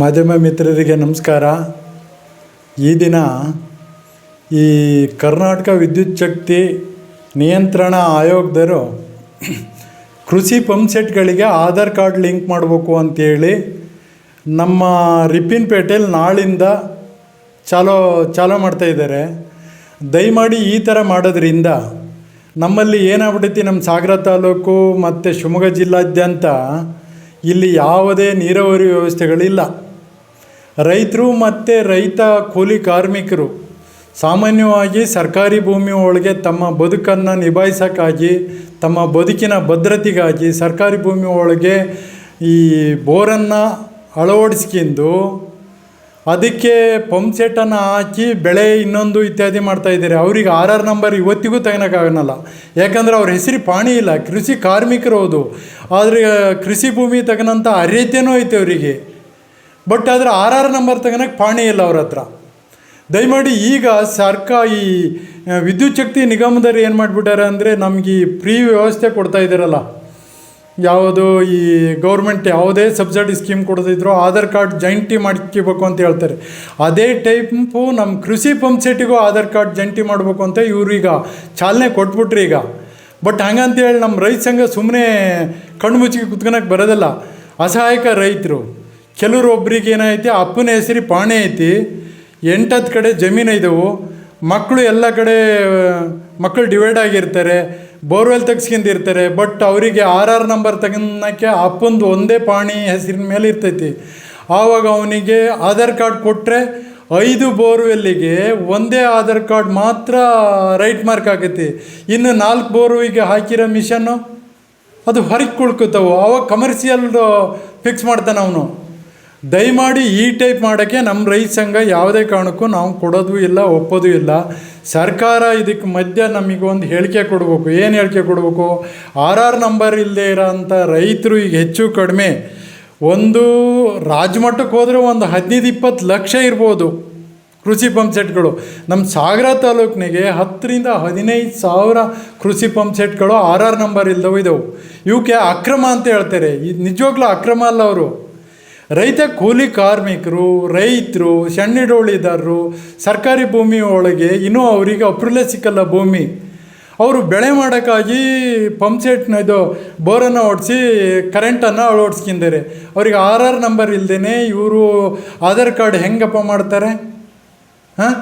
ಮಾಧ್ಯಮ ಮಿತ್ರರಿಗೆ ನಮಸ್ಕಾರ. ಈ ದಿನ ಈ ಕರ್ನಾಟಕ ವಿದ್ಯುತ್ ಶಕ್ತಿ ನಿಯಂತ್ರಣ ಆಯೋಗದರು ಕೃಷಿ ಪಂಪ್ಸೆಟ್ಗಳಿಗೆ ಆಧಾರ್ ಕಾರ್ಡ್ ಲಿಂಕ್ ಮಾಡಬೇಕು ಅಂತೇಳಿ ನಮ್ಮ ರಿಪ್ಪಿನಪೇಟೆಯಲ್ಲಿ ನಾಳಿಂದ ಚಾಲೋ ಚಾಲೋ ಮಾಡ್ತಾಯಿದ್ದಾರೆ ದಯಮಾಡಿ ಈ ಥರ ಮಾಡೋದ್ರಿಂದ ನಮ್ಮಲ್ಲಿ ಏನಾಗ್ಬಿಟ್ಟೈತಿ ನಮ್ಮ ಸಾಗರ ತಾಲೂಕು ಮತ್ತು ಶಿವಮೊಗ್ಗ ಜಿಲ್ಲಾದ್ಯಂತ ಇಲ್ಲಿ ಯಾವುದೇ ನೀರಾವರಿ ವ್ಯವಸ್ಥೆಗಳಿಲ್ಲ. ರೈತರು ಮತ್ತು ರೈತ ಕೂಲಿ ಕಾರ್ಮಿಕರು ಸಾಮಾನ್ಯವಾಗಿ ಸರ್ಕಾರಿ ಭೂಮಿ ಒಳಗೆ ತಮ್ಮ ಬದುಕನ್ನು ನಿಭಾಯಿಸೋಕ್ಕಾಗಿ, ತಮ್ಮ ಬದುಕಿನ ಭದ್ರತೆಗಾಗಿ ಸರ್ಕಾರಿ ಭೂಮಿ ಒಳಗೆ ಈ ಬೋರನ್ನು ಅಳವಡಿಸ್ಕೊಂಡು ಅದಕ್ಕೆ ಪಂಪ್ ಸೆಟ್ಟನ್ನು ಹಾಕಿ ಬೆಳೆ ಇನ್ನೊಂದು ಇತ್ಯಾದಿ ಮಾಡ್ತಾಯಿದ್ದಾರೆ ಅವ್ರಿಗೆ ಆರ್ ಆರ್ ನಂಬರ್ ಇವತ್ತಿಗೂ ತಗೊಳಕ್ಕಾಗಲ್ಲ ಯಾಕಂದರೆ ಅವ್ರ ಹೆಸರು ಪಾಣಿ ಇಲ್ಲ. ಕೃಷಿ ಕಾರ್ಮಿಕರು ಹೌದು. ಆದರೆ ಕೃಷಿ ಭೂಮಿ ತಗೊಳಂಥ ಅರ್ಹತೆಯೂ ಐತೆ ಅವರಿಗೆ. ಬಟ್ ಆದರೆ ಆರ್ ಆರ್ ನಂಬರ್ ತಗೊಳಕ್ಕೆ ಪಾಣಿ ಇಲ್ಲ ಅವ್ರ ಹತ್ರ. ದಯಮಾಡಿ ಈಗ ಸರ್ಕಾರ ಈ ವಿದ್ಯುತ್ ಶಕ್ತಿ ನಿಗಮದವ್ರು ಏನು ಮಾಡಿಬಿಟ್ಟಾರೆ ಅಂದರೆ ನಮಗೆ ಈ ಫ್ರೀ ವ್ಯವಸ್ಥೆ ಕೊಡ್ತಾ ಇದ್ದೀರಲ್ಲ. ಯಾವುದು ಈ ಗೌರ್ಮೆಂಟ್ ಯಾವುದೇ ಸಬ್ಸಿಡಿ ಸ್ಕೀಮ್ ಕೊಡ್ತಿದ್ರು ಆಧಾರ್ ಕಾರ್ಡ್ ಜಂಟಿ ಮಾಡ್ಕೋಬೇಕು ಅಂತ ಹೇಳ್ತಾರೆ. ಅದೇ ಟೈಪು ನಮ್ಮ ಕೃಷಿ ಪಂಪ್ ಸೆಟ್ಟಿಗೂ ಆಧಾರ್ ಕಾರ್ಡ್ ಜಂಟಿ ಮಾಡಬೇಕು ಅಂತ ಇವ್ರೀಗ ಚಾಲನೆ ಕೊಟ್ಬಿಟ್ರಿ ಈಗ. ಬಟ್ ಹಂಗಂತೇಳಿ ನಮ್ಮ ರೈತ ಸಂಘ ಸುಮ್ಮನೆ ಕಣ್ಣು ಮುಚ್ಚಿಗೆ ಕುತ್ಕೊಳಕ್ಕೆ ಬರೋದಲ್ಲ. ಅಸಹಾಯಕ ರೈತರು. ಕೆಲವ್ರು ಒಬ್ರಿಗೆ ಏನೈತಿ ಅಪ್ಪನ ಹೆಸರು ಪಾಣೆ ಐತಿ. ಎಂಟತ್ತು ಕಡೆ ಜಮೀನು ಇದ್ದವು ಮಕ್ಕಳು ಎಲ್ಲ ಕಡೆ ಮಕ್ಕಳು ಡಿವೈಡ್ ಆಗಿರ್ತಾರೆ. ಬೋರ್ವೆಲ್ ತೆಗ್ಸ್ಕೊಂಡಿರ್ತಾರೆ ಬಟ್ ಅವರಿಗೆ ಆರ್ ಆರ್ ನಂಬರ್ ತಗೊಳಕ್ಕೆ ಅಪ್ಪಂದು ಒಂದೇ ಪಾಣಿ ಹೆಸರಿನ ಮೇಲೆ ಇರ್ತೈತಿ. ಆವಾಗ ಅವನಿಗೆ ಆಧಾರ್ ಕಾರ್ಡ್ ಕೊಟ್ಟರೆ ಐದು ಬೋರ್ವೆಲ್ಲಿಗೆ ಒಂದೇ ಆಧಾರ್ ಕಾರ್ಡ್ ಮಾತ್ರ ರೈಟ್ ಮಾರ್ಕ್ ಆಗೈತಿ. ಇನ್ನು ನಾಲ್ಕು ಬೋರ್ವಿಗೆ ಹಾಕಿರೋ ಮಿಷನ್ನು ಅದು ಹೊರಗೆ ಕುಳ್ಕೊತಾವು ಅವಾಗ ಕಮರ್ಷಿಯಲ್ ಫಿಕ್ಸ್ ಮಾಡ್ತಾನೆ ಅವನು. ದಯಮಾಡಿ ಈ ಟೈಪ್ ಮಾಡೋಕ್ಕೆ ನಮ್ಮ ರೈತ ಸಂಘ ಯಾವುದೇ ಕಾರಣಕ್ಕೂ ನಾವು ಕೊಡೋದು ಇಲ್ಲ, ಒಪ್ಪೋದು ಇಲ್ಲ. ಸರ್ಕಾರ ಇದಕ್ಕೆ ಮಧ್ಯ ಒಂದು ಹೇಳಿಕೆ ಕೊಡಬೇಕು. ಏನು ಹೇಳಿಕೆ ಕೊಡಬೇಕು? ಆರ್ ಆರ್ ನಂಬರ್ ಇಲ್ಲದೆ ಇರೋಂಥ ರೈತರು ಈಗ ಹೆಚ್ಚು ಕಡಿಮೆ. ಒಂದು ರಾಜಮಟ್ಟಕ್ಕೆ ಹೋದರೆ ಒಂದು ಹದಿನೈದು, ಇಪ್ಪತ್ತು ಲಕ್ಷ ಇರ್ಬೋದು ಕೃಷಿ ಪಂಪ್ ಸೆಟ್ಗಳು. ನಮ್ಮ ಸಾಗರ ತಾಲೂಕಿನಿಗೆ ಹತ್ತರಿಂದ ಹದಿನೈದು ಸಾವಿರ ಕೃಷಿ ಪಂಪ್ ಸೆಟ್ಗಳು ಆರ್ ಆರ್ ನಂಬರ್ ಇಲ್ಲದವು ಇದ್ದವು. ಇವಕ್ಕೆ ಅಕ್ರಮ ಅಂತ ಹೇಳ್ತಾರೆ. ಇದು ನಿಜವಾಗ್ಲೂ ಅಕ್ರಮ ಅಲ್ಲ ಅವರು. ರೈತ ಕೂಲಿ ಕಾರ್ಮಿಕರು, ರೈತರು, ಸಣ್ಣಿಡೋಳಿದಾರರು, ಸರ್ಕಾರಿ ಭೂಮಿ ಒಳಗೆ ಇನ್ನೂ ಅವರಿಗೆ ಅಪ್ರೂವಲೇ ಸಿಕ್ಕಲ್ಲ ಭೂಮಿ. ಅವರು ಬೆಳೆ ಮಾಡೋಕ್ಕಾಗಿ ಪಂಪ್ ಸೆಟ್ನ ಇದು ಬೋರನ್ನು ಓಡಿಸಿ ಕರೆಂಟನ್ನು ಅಳವಡಿಸ್ಕಿಂದಾರೆ ಅವ್ರಿಗೆ ಆರ್ ಆರ್ ನಂಬರ್ ಇಲ್ಲದೇ ಇವರು ಆಧಾರ್ ಕಾರ್ಡ್ ಹೆಂಗಪ್ಪ ಮಾಡ್ತಾರೆ? ಹಾಂ?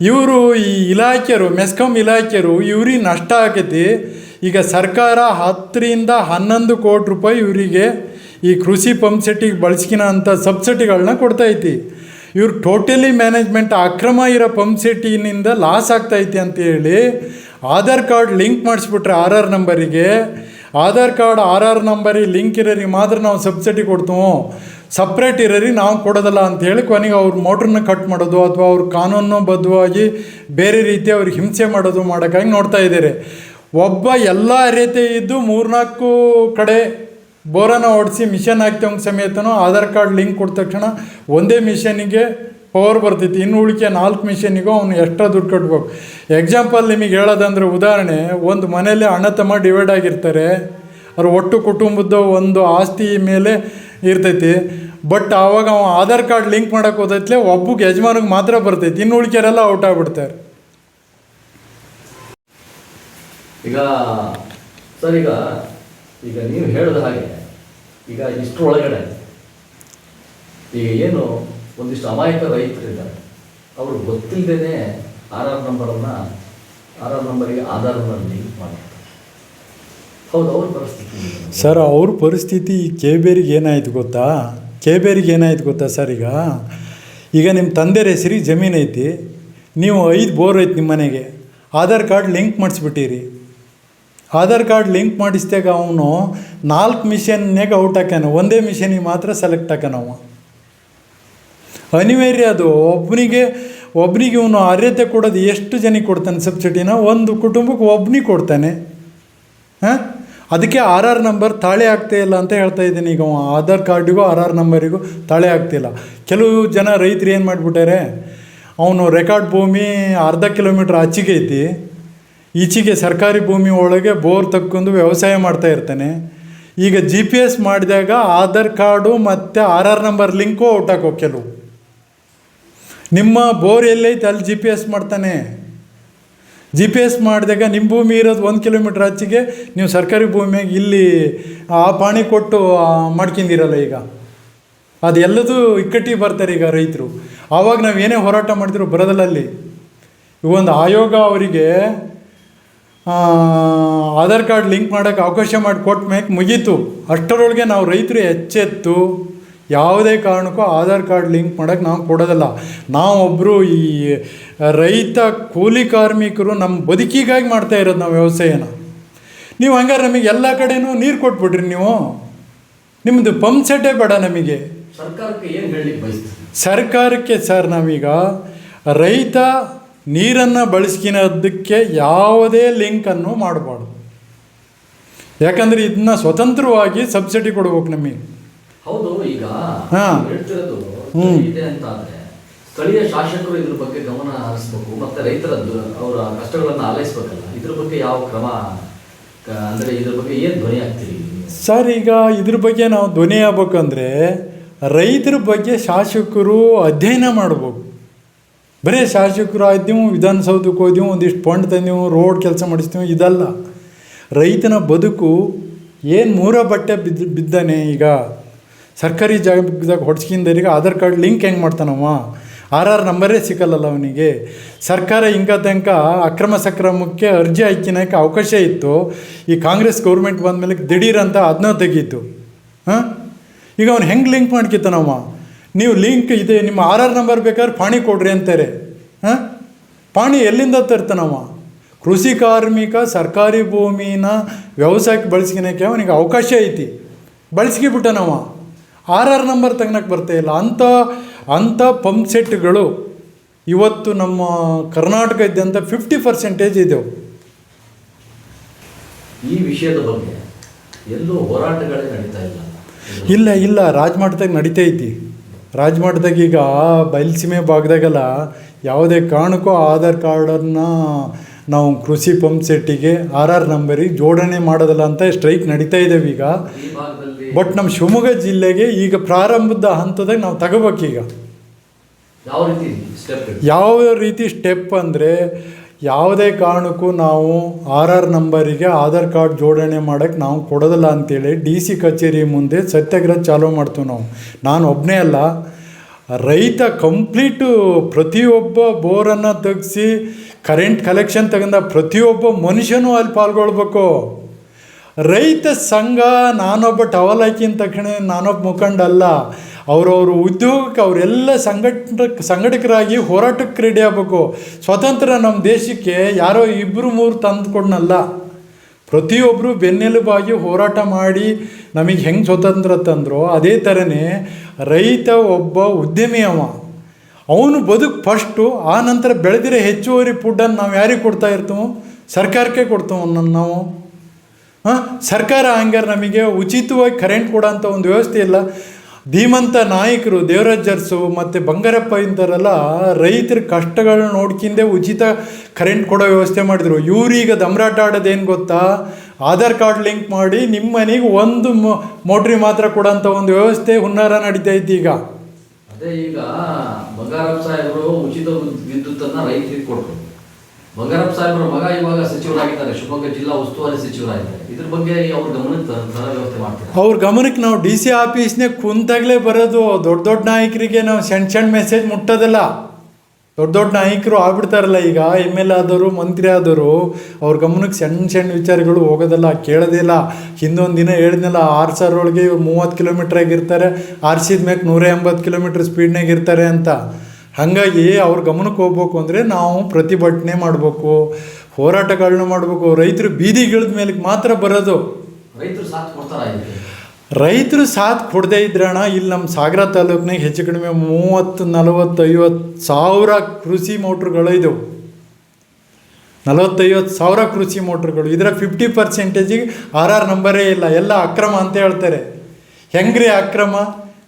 ಇವರು ಈ ಇಲಾಖೆಯರು, ಮೆಸ್ಕಾಂ ಇಲಾಖೆಯರು ಇವ್ರಿಗೆ ನಷ್ಟ ಆಗೈತಿ ಈಗ ಸರ್ಕಾರ ಹತ್ತರಿಂದ ಹನ್ನೊಂದು ಕೋಟಿ ರೂಪಾಯಿ ಇವರಿಗೆ ಈ ಕೃಷಿ ಪಂಪ್ ಸೆಟ್ಟಿಗೆ ಬಳಸ್ಕಿನ ಅಂಥ ಸಬ್ಸಿಡಿಗಳನ್ನ ಕೊಡ್ತೈತಿ. ಇವ್ರು ಟೋಟಲಿ ಮ್ಯಾನೇಜ್ಮೆಂಟ್ ಅಕ್ರಮ ಇರೋ ಪಂಪ್ ಸೆಟ್ಟಿನಿಂದ ಲಾಸ್ ಆಗ್ತೈತಿ ಅಂತೇಳಿ ಆಧಾರ್ ಕಾರ್ಡ್ ಲಿಂಕ್ ಮಾಡಿಸ್ಬಿಟ್ರೆ ಆರ್ ಆರ್ ನಂಬರಿಗೆ. ಆಧಾರ್ ಕಾರ್ಡ್ ಆರ್ ಆರ್ ನಂಬರಿಗೆ ಲಿಂಕ್ ಇರೋರಿಗೆ ಮಾತ್ರ ನಾವು ಸಬ್ಸಿಡಿ ಕೊಡ್ತೀವೋ. ಸಪ್ರೇಟ್ ಇರೋರಿ ನಾವು ಕೊಡೋದಲ್ಲ ಅಂತ ಹೇಳಿ ಕೊನೆಗೆ ಅವ್ರ ಮೋಟ್ರನ್ನ ಕಟ್ ಮಾಡೋದು ಅಥವಾ ಅವ್ರ ಕಾನೂನು ಬದ್ಧವಾಗಿ ಬೇರೆ ರೀತಿ ಅವ್ರಿಗೆ ಹಿಂಸೆ ಮಾಡೋದು ಮಾಡೋಕ್ಕಾಗಿ ನೋಡ್ತಾ ಇದ್ದಾರೆ. ಒಬ್ಬ ಎಲ್ಲ ರೀತಿ ಇದ್ದು ಮೂರ್ನಾಲ್ಕು ಕಡೆ ಬೋರನ ಓಡಿಸಿ ಮಿಷನ್ ಹಾಕ್ತವಂಗೆ ಸಮೇತನೂ ಆಧಾರ್ ಕಾರ್ಡ್ ಲಿಂಕ್ ಕೊಟ್ಟ ತಕ್ಷಣ ಒಂದೇ ಮಿಷನಿಗೆ ಪವರ್ ಬರ್ತೈತಿ ಇನ್ನು ಉಳಿಕೆ ನಾಲ್ಕು ಮಿಷನಿಗೂ ಅವನು ಎಕ್ಸ್ಟ್ರಾ ದುಡ್ಡು ಕಟ್ಬೇಕು. ಎಕ್ಸಾಂಪಲ್ ನಿಮಗೆ ಹೇಳೋದಂದ್ರೆ ಉದಾಹರಣೆ, ಒಂದು ಮನೇಲಿ ಅಣ್ಣ ತಮ್ಮ ಡಿವೈಡ್ ಆಗಿರ್ತಾರೆ. ಅವ್ರ ಒಟ್ಟು ಕುಟುಂಬದ ಒಂದು ಆಸ್ತಿ ಮೇಲೆ ಇರ್ತೈತಿ. ಬಟ್ ಆವಾಗ ಅವ ಆಧಾರ್ ಕಾರ್ಡ್ ಲಿಂಕ್ ಮಾಡೋಕೆ ಹೋದೈತ್ಲೆ ಒಬ್ಬಗೆ ಯಜಮಾನಿಗೆ ಮಾತ್ರ ಬರ್ತೈತಿ. ಇನ್ನು ಉಳಿಕೆರೆಲ್ಲ ಔಟ್ ಆಗ್ಬಿಡ್ತಾರೆ. ಈಗ, ಸರ್ ಈಗ ಈಗ ನೀವು ಹೇಳಿದ ಹಾಗೆ, ಈಗ ಇಷ್ಟರೊಳಗಡೆ ಈಗ ಏನು ಒಂದಿಷ್ಟು ಅಮಾಯಕ ರೈತರಿದ್ದಾರೆ, ಅವರು ಗೊತ್ತಿಲ್ಲದೇ ಆರ್ ಆರ್ ನಂಬರನ್ನು, ಆರ್ ಆರ್ ನಂಬರಿಗೆ ಆಧಾರವನ್ನು ಲಿಂಕ್ ಮಾಡ್ತಾರೆ ಹೌದು, ಅವ್ರ ಪರಿಸ್ಥಿತಿ ಸರ್, ಅವ್ರ ಪರಿಸ್ಥಿತಿ ಕೆಬೇರಿಗೆ ಏನಾಯ್ತು ಗೊತ್ತಾ? ಕೇಬೇರಿಗೆ ಏನಾಯ್ತು ಗೊತ್ತಾ ಸರ್ ಈಗ? ಈಗ ನಿಮ್ಮ ತಂದೆರ ಹೆಸರಿಗೆ ಜಮೀನು ಐತಿ, ನೀವು ಐದು ಬೋರ್ ಐತಿ ನಿಮ್ಮ ಮನೆಗೆ, ಆಧಾರ್ ಕಾರ್ಡ್ ಲಿಂಕ್ ಮಾಡಿಸ್ಬಿಟ್ಟಿರಿ. ಆಧಾರ್ ಕಾರ್ಡ್ ಲಿಂಕ್ ಮಾಡಿಸ್ದಾಗ ಅವನು ನಾಲ್ಕು ಮಿಷನ್ನಾಗ ಔಟ್ ಹಾಕ್ಯಾನ ಒಂದೇ ಮಿಷನಿಗೆ ಮಾತ್ರ ಸೆಲೆಕ್ಟ್ ಹಾಕ್ಯಾನ ಅವ. ಅನಿವಾರ್ಯ ಅದು ಒಬ್ಬನಿಗೆ ಒಬ್ಬನಿಗೆ ಇವನು ಅರ್ಹತೆ ಕೊಡೋದು ಎಷ್ಟು ಜನಕ್ಕೆ ಕೊಡ್ತಾನೆ ಸಬ್ಸಿಡಿನ ಒಂದು ಕುಟುಂಬಕ್ಕೆ ಒಬ್ಬನಿಗೆ ಕೊಡ್ತಾನೆ. ಹಾಂ? ಅದಕ್ಕೆ ಆರ್ ಆರ್ ನಂಬರ್ ತಾಳೆ ಆಗ್ತಾ ಇಲ್ಲ ಅಂತ ಹೇಳ್ತಾ ಇದ್ದೀನಿ ಈಗ ಆಧಾರ್ ಕಾರ್ಡಿಗೂ ಆರ್ ಆರ್ ನಂಬರಿಗೂ ತಾಳೆ ಆಗ್ತಿಲ್ಲ ಕೆಲವು ಜನ ರೈತರು ಏನು ಮಾಡಿಬಿಟ್ಟಾರೆ? ಅವನು ರೆಕಾರ್ಡ್ ಭೂಮಿ ಅರ್ಧ ಕಿಲೋಮೀಟ್ರ್ ಆಚೆಗೆ ಐತಿ. ಈಚೆಗೆ ಸರ್ಕಾರಿ ಭೂಮಿ ಒಳಗೆ ಬೋರ್ ತಕ್ಕೊಂಡು ವ್ಯವಸಾಯ ಮಾಡ್ತಾ ಇರ್ತಾನೆ. ಈಗ ಜಿ ಪಿ ಎಸ್ ಮಾಡಿದಾಗ ಆಧಾರ್ ಕಾರ್ಡು ಮತ್ತು R R number link out ಹಾಕೋ ಕೆಲವು ನಿಮ್ಮ ಬೋರ್ ಎಲ್ಲೈತೆ ಅಲ್ಲಿ ಜಿ ಪಿ ಎಸ್ ಮಾಡ್ತಾನೆ. ಜಿ ಪಿ ಎಸ್ ಮಾಡಿದಾಗ ನಿಮ್ಮ ಭೂಮಿ ಇರೋದು ಒಂದು ಕಿಲೋಮೀಟ್ರ್ ಆಚೆಗೆ, ನೀವು ಸರ್ಕಾರಿ ಭೂಮಿಯಾಗಿ ಇಲ್ಲಿ ಆ ಪಾಣಿ ಕೊಟ್ಟು ಮಾಡ್ಕೊಂಡಿರಲ್ಲ ಈಗ. ಅದೆಲ್ಲದೂ ಇಕ್ಕಟ್ಟಿಗೆ ಬರ್ತಾರೆ ಈಗ ರೈತರು. ಆವಾಗ ನಾವು ಏನೇ ಹೋರಾಟ ಮಾಡಿದ್ರು ಬರೋದಲ್ಲ ಅಲ್ಲಿ. ಒಂದು ಆಯೋಗ ಅವರಿಗೆ ಆಧಾರ್ ಕಾರ್ಡ್ ಲಿಂಕ್ ಮಾಡೋಕ್ಕೆ ಅವಕಾಶ ಮಾಡಿ ಕೊಟ್ಟ ಮೇಲೆ ಮುಗೀತು. ಅಷ್ಟರೊಳಗೆ ನಾವು ರೈತರು ಎಚ್ಚೆತ್ತು. ಯಾವುದೇ ಕಾರಣಕ್ಕೂ ಆಧಾರ್ ಕಾರ್ಡ್ ಲಿಂಕ್ ಮಾಡೋಕ್ಕೆ ನಾವು ಕೊಡೋದಲ್ಲ. ನಾವೊಬ್ಬರು ಈ ರೈತ ಕೂಲಿ ಕಾರ್ಮಿಕರು ನಮ್ಮ ಬದುಕಿಗಾಗಿ ಮಾಡ್ತಾ ಇರೋದು ನಾವು ವ್ಯವಸಾಯನ. ನೀವು ಹಂಗಾರೆ ನಮಗೆ ಎಲ್ಲ ಕಡೆನೂ ನೀರು ಕೊಟ್ಬಿಟ್ರಿ ನೀವು. ನಿಮ್ಮದು ಪಂಪ್ ಸೆಟ್ಟೇ ಬೇಡ ನಮಗೆ. ಸರ್ಕಾರಕ್ಕೆ ಏನು ಸರ್ಕಾರಕ್ಕೆ ಸರ್ ನಾವೀಗ ರೈತ ನೀರನ್ನು ಬಳಸ್ಕಿನೋದಕ್ಕೆ ಯಾವುದೇ ಲಿಂಕನ್ನು ಮಾಡಬಾರ್ದು. ಯಾಕಂದರೆ ಇದನ್ನ ಸ್ವತಂತ್ರವಾಗಿ ಸಬ್ಸಿಡಿ ಕೊಡ್ಬೇಕು ನಮಗೆ. ಹೌದು ಈಗ ಹಾ. ಇದೆ ಅಂತ ಅಂದ್ರೆ ಸ್ಥಳೀಯ ಶಾಸಕರು ಇದ್ರ ಬಗ್ಗೆ ಗಮನ ಹರಿಸಬೇಕು ಮತ್ತೆ ರೈತರ ಅವರ ಕಷ್ಟಗಳನ್ನ ಆಲೈಸ್ಬೇಕಲ್ಲ ಇದ್ರ ಬಗ್ಗೆ ಯಾವ ಕ್ರಮ ಅಂದ್ರೆ ಇದ್ರ ಬಗ್ಗೆ ಏನ್ ಧ್ವನಿ ಆಗ್ತೀರಿ ಸರ್ ಈಗ ಇದ್ರ ಬಗ್ಗೆ ನಾವು ಧ್ವನಿ ಆಗ್ಬೇಕಂದ್ರೆ ರೈತರ ಬಗ್ಗೆ ಶಾಸಕರು ಅಧ್ಯಯನ ಮಾಡ್ಬೇಕು. ಬರೀ ಶಾಸಕರು ಆಯ್ತೀವಿ ವಿಧಾನಸೌಧಕ್ಕೆ ಹೋದ್ವಿ ಒಂದಿಷ್ಟು ಫಂಡ್ ತಂದೀವಿ ರೋಡ್ ಕೆಲಸ ಮಾಡಿಸ್ತೀವಿ ಇದಲ್ಲ. ರೈತನ ಬದುಕು ಏನು ಮೂರ ಬಟ್ಟೆ ಬಿದ್ದು ಬಿದ್ದಾನೆ ಈಗ? ಸರ್ಕಾರಿ ಜಾಗದಾಗ ಹೊಡ್ಸ್ಕಿಂದರಿಗೆ ಆಧಾರ್ ಕಾರ್ಡ್ ಲಿಂಕ್ ಹೆಂಗೆ ಮಾಡ್ತಾನವ ಆರ್ ಆರ್ ನಂಬರೇ ಸಿಕ್ಕಲ್ಲಲ್ಲ ಅವನಿಗೆ. ಸರ್ಕಾರ ಹಿಂಗ ತನಕ ಅಕ್ರಮ ಸಕ್ರಮಕ್ಕೆ ಅರ್ಜಿ ಹಾಕಿನಕ್ಕೆ ಅವಕಾಶ ಇತ್ತು. ಈ ಕಾಂಗ್ರೆಸ್ ಗೌರ್ಮೆಂಟ್ ಬಂದಮೇಲೆ ಮೇಲೆ ಅಂತ ಅದನ್ನ ತೆಗೀತು. ಹಾಂ? ಈಗ ಅವ್ನು ಹೆಂಗೆ ಲಿಂಕ್ ಮಾಡ್ಕಿತಾನವ ನೀವು ಲಿಂಕ್ ಇದೆ ನಿಮ್ಮ ಆರ್ ಆರ್ ನಂಬರ್ ಬೇಕಾದ್ರೆ ಪಾಣಿ ಕೊಡ್ರಿ ಅಂತಾರೆ. ಹಾಂ? ಪಾಣಿ ಎಲ್ಲಿಂದ ತರ್ತಾನವ ಕೃಷಿ ಕಾರ್ಮಿಕ ಸರ್ಕಾರಿ ಭೂಮಿನ ವ್ಯವಸಾಯಕ್ಕೆ ಬಳಸ್ಕೊಳಕ್ಕೆ ಅವನಿಗೆ ಅವಕಾಶ ಐತಿ. ಬಳಸ್ಕಿಬಿಟ್ಟನವ ಆರ್ ಆರ್ ನಂಬರ್ ತಗ್ನಕ್ಕೆ ಬರ್ತಾ ಇಲ್ಲ. ಅಂಥ ಅಂಥ ಪಂಪ್ ಸೆಟ್ಗಳು ಇವತ್ತು ನಮ್ಮ ಕರ್ನಾಟಕದಾದ್ಯಂತ ಫಿಫ್ಟಿ ಪರ್ಸೆಂಟೇಜ್ ಇದ್ದವು ಈ ವಿಷಯದ ಬಗ್ಗೆ ಎಲ್ಲೂ ಹೋರಾಟಗಳೇ ನಡೀತಾ ಇಲ್ಲ. ಇಲ್ಲ ಇಲ್ಲ. ರಾಜಮಠದಾಗ ನಡೀತಾ ಐತಿ ರಾಜಮಠದಾಗ ಈಗ ಬಯಲುಸೀಮೆ ಭಾಗದಾಗೆಲ್ಲ ಯಾವುದೇ ಕಾರಣಕ್ಕೂ ಆಧಾರ್ ಕಾರ್ಡನ್ನು ನಾವು ಕೃಷಿ ಪಂಪ್ ಸೆಟ್ಟಿಗೆ ಆರ್ ಆರ್ ನಂಬರಿಗೆ ಜೋಡಣೆ ಮಾಡೋದಲ್ಲ ಅಂತ ಸ್ಟ್ರೈಕ್ ನಡೀತಾ ಇದ್ದೇವೆ ಈಗ. ಬಟ್ ನಮ್ಮ ಶಿವಮೊಗ್ಗ ಜಿಲ್ಲೆಗೆ ಈಗ ಪ್ರಾರಂಭದ ಹಂತದಾಗ ನಾವು ತಗೋಬೇಕೀಗ. ಯಾವ ರೀತಿ ಸ್ಟೆಪ್ ಯಾವ ರೀತಿ ಸ್ಟೆಪ್ ಅಂದರೆ ಯಾವುದೇ ಕಾರಣಕ್ಕೂ ನಾವು ಆರ್ ಆರ್ ನಂಬರಿಗೆ ಆಧಾರ್ ಕಾರ್ಡ್ ಜೋಡಣೆ ಮಾಡೋಕ್ಕೆ ನಾವು ಕೊಡೋದಿಲ್ಲ ಅಂತೇಳಿ ಡಿ ಸಿ ಕಚೇರಿ ಮುಂದೆ ಸತ್ಯಾಗ್ರಹ ಚಾಲೂ ಮಾಡ್ತೀವಿ ನಾವು. ನಾನು ಒಬ್ಬನೇ ಅಲ್ಲ. ರೈತ ಕಂಪ್ಲೀಟು ಪ್ರತಿಯೊಬ್ಬ ಬೋರನ್ನು ತೆಗೆಸಿ ಕರೆಂಟ್ ಕಲೆಕ್ಷನ್ ತಗೊಂಡ ಪ್ರತಿಯೊಬ್ಬ ಮನುಷ್ಯನೂ ಅಲ್ಲಿ ಪಾಲ್ಗೊಳ್ಬೇಕು. ರೈತ ಸಂಘ ನಾನೊಬ್ಬ ಟವಲ್ ಹಾಕಿದ ತಕ್ಷಣ ನಾನೊಬ್ಬ ಮುಖಂಡ ಅಲ್ಲ. ಅವರವ್ರ ಉದ್ಯೋಗಕ್ಕೆ ಅವರೆಲ್ಲ ಸಂಘಟ ಸಂಘಟಕರಾಗಿ ಹೋರಾಟಕ್ಕೆ ರೆಡಿ ಆಗಬೇಕು. ಸ್ವತಂತ್ರ ನಮ್ಮ ದೇಶಕ್ಕೆ ಯಾರೋ ಇಬ್ಬರು ಮೂರು ತಂದು ಕೊಡ್ನಲ್ಲ. ಪ್ರತಿಯೊಬ್ಬರು ಬೆನ್ನೆಲುಬಾಗಿ ಹೋರಾಟ ಮಾಡಿ ನಮಗೆ ಹೆಂಗೆ ಸ್ವತಂತ್ರ ತಂದರೋ ಅದೇ ಥರನೇ ರೈತ ಒಬ್ಬ ಉದ್ಯಮಿ ಅವ. ಅವನು ಬದುಕು ಫಸ್ಟು ಆ ನಂತರ ಬೆಳೆದಿರೋ ಹೆಚ್ಚುವರಿ ಫುಡ್ಡನ್ನು ನಾವು ಯಾರಿಗೆ ಕೊಡ್ತಾ ಇರ್ತೀವೋ? ಸರ್ಕಾರಕ್ಕೆ ಕೊಡ್ತೀವೋ ನಾವು. ಹಾಂ? ಸರ್ಕಾರ ಹಂಗಾರೆ ನಮಗೆ ಉಚಿತವಾಗಿ ಕರೆಂಟ್ ಕೊಡೋಂಥ ಒಂದು ವ್ಯವಸ್ಥೆ ಇಲ್ಲ. ಧೀಮಂತ ನಾಯಕರು ದೇವರಾಜ್ ಮತ್ತು ಬಂಗಾರಪ್ಪ ಇಂಥವರೆಲ್ಲ ರೈತರ ಕಷ್ಟಗಳನ್ನ ನೋಡ್ಕಿಂದೆ ಉಚಿತ ಕರೆಂಟ್ ಕೊಡೋ ವ್ಯವಸ್ಥೆ ಮಾಡಿದರು. ಇವ್ರೀಗ ದಮ್ರಾಟ ಆಡೋದೇನು ಗೊತ್ತಾ? ಆಧಾರ್ ಕಾರ್ಡ್ ಲಿಂಕ್ ಮಾಡಿ ನಿಮ್ಮ ಮನೆಗೆ ಒಂದು ಮೋಟ್ರಿ ಮಾತ್ರ ಕೊಡೋಂಥ ಒಂದು ವ್ಯವಸ್ಥೆ ಹುನ್ನಾರ ನಡೀತಾ ಈಗ ಅದೇ ಈಗ ಬಂಗಾರಪ್ಪ ಸಾಹೇಬರು ಉಚಿತ ವಿದ್ಯುತ್ತನ್ನು ರೈತರಿಗೆ ಕೊಟ್ಟರು ಬಂಗಾರಪ್ಪ ಸಾಹೇಬರ ಮಗ ಇವಾಗ ಸಚಿವರಾಗಿದ್ದಾರೆ. ಶಿವಮೊಗ್ಗ ಜಿಲ್ಲಾ ಉಸ್ತುವಾರಿ ಸಚಿವರಾಗಿದ್ದಾರೆ. ಇದ್ರ ಬಗ್ಗೆ ಅವ್ರ ಗಮನಕ್ಕೆ ವ್ಯವಸ್ಥೆ ಮಾಡ್ತಾರೆ? ಅವ್ರ ಗಮನಕ್ಕೆ ನಾವು ಡಿ ಸಿ ಆಫೀಸ್ನೇ ಕುಂತಾಗಲೇ ಬರೋದು. ದೊಡ್ಡ ದೊಡ್ಡ ನಾಯಕರಿಗೆ ನಾವು ಸಣ್ಣ ಸಣ್ಣ ಮೆಸೇಜ್ ಮುಟ್ಟೋದಲ್ಲ. ದೊಡ್ಡ ದೊಡ್ಡ ನಾಯಕರು ಆಗ್ಬಿಡ್ತಾರಲ್ಲ ಈಗ. ಎಂ ಎಲ್ ಆದವರು, ಮಂತ್ರಿ ಆದವರು. ಅವ್ರ ಗಮನಕ್ಕೆ ಸಣ್ಣ ಸಣ್ಣ ವಿಚಾರಗಳು ಹೋಗೋದಲ್ಲ ಕೇಳೋದಿಲ್ಲ ಹಿಂದೊಂದು ದಿನ ಹೇಳಿದ್ನಲ್ಲ, ಆರು ಸಾವಿರ ಒಳಗೆ ಇವ್ರು ಮೂವತ್ತು ಕಿಲೋಮೀಟ್ರ್ ಆಗಿರ್ತಾರೆ ಆರ್ಸಿದ ಮೇಲೆ ನೂರ ಎಂಬತ್ತು ಕಿಲೋಮೀಟ್ರ್ ಸ್ಪೀಡ್ನಾಗಿರ್ತಾರೆ ಅಂತ. ಹಾಗಾಗಿ ಅವ್ರ ಗಮನಕ್ಕೆ ಹೋಗ್ಬೇಕು ಅಂದರೆ ನಾವು ಪ್ರತಿಭಟನೆ ಮಾಡಬೇಕು ಹೋರಾಟಗಳನ್ನ ಮಾಡಬೇಕು. ರೈತರು ಬೀದಿಗಿಳಿದ ಮೇಲೆ ಮಾತ್ರ ಬರೋದು. ರೈತರು ಸಾಥ್ ಕೊಡ್ತಾರೆ ರೈತರು ಸಾಥ್ ಕೊಡದೇ ಇದ್ರಣ ಇಲ್ಲಿ ನಮ್ಮ ಸಾಗರ ತಾಲೂಕಿನಾಗ ಹೆಚ್ಚು ಕಡಿಮೆ ಮೂವತ್ತು ನಲವತ್ತು ಐವತ್ತು ಸಾವಿರ ಕೃಷಿ ಮೋಟ್ರುಗಳು ಇದ್ದವು ನಲವತ್ತೈವತ್ತು ಸಾವಿರ ಕೃಷಿ ಮೋಟ್ರ್ಗಳು. ಇದರ ಫಿಫ್ಟಿ ಪರ್ಸೆಂಟೇಜಿಗೆ ಆರ್ ಆರ್ ನಂಬರೇ ಇಲ್ಲ. ಎಲ್ಲ ಅಕ್ರಮ ಅಂತ ಹೇಳ್ತಾರೆ. ಹೆಂಗ್ರಿ ಅಕ್ರಮ?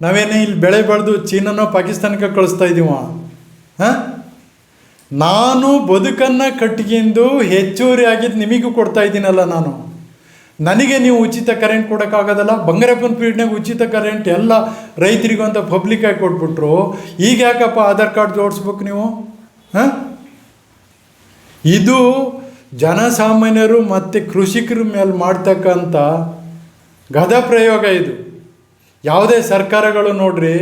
ನಾವೇನೇ ಇಲ್ಲಿ ಬೆಳೆ ಬೆಳೆದು ಚೀನನೋ ಪಾಕಿಸ್ತಾನಕ್ಕೆ ಕಳಿಸ್ತಾ ಇದ್ದೀವ ಹಾಂ? ನಾನು ಬದುಕನ್ನು ಕಟ್ಟಿಗೆಂದು ಹೆಚ್ಚುವರಿ ಆಗಿದ್ದು ನಿಮಗೂ ಕೊಡ್ತಾ ಇದ್ದೀನಲ್ಲ ನಾನು. ನನಗೆ ನೀವು ಉಚಿತ ಕರೆಂಟ್ ಕೊಡೋಕ್ಕಾಗೋದಲ್ಲ, ಬಂಗಾರಪ್ಪನ ಪೀರಿಯಡ್ನಾಗ ಉಚಿತ ಕರೆಂಟ್ ಎಲ್ಲ ರೈತರಿಗೂ ಅಂತ ಪಬ್ಲಿಕ್ಕಾಗಿ ಕೊಟ್ಬಿಟ್ರು. ಈಗ ಯಾಕಪ್ಪ ಆಧಾರ್ ಕಾರ್ಡ್ ಜೋಡಿಸ್ಬೇಕು ನೀವು? ಹಾಂ? ಇದು ಜನಸಾಮಾನ್ಯರು ಮತ್ತು ಕೃಷಿಕರ ಮೇಲೆ ಮಾಡ್ತಕ್ಕಂಥ ಗದ ಪ್ರಯೋಗ ಇದು. ಯಾವುದೇ ಸರ್ಕಾರಗಳು ನೋಡ್ರಿ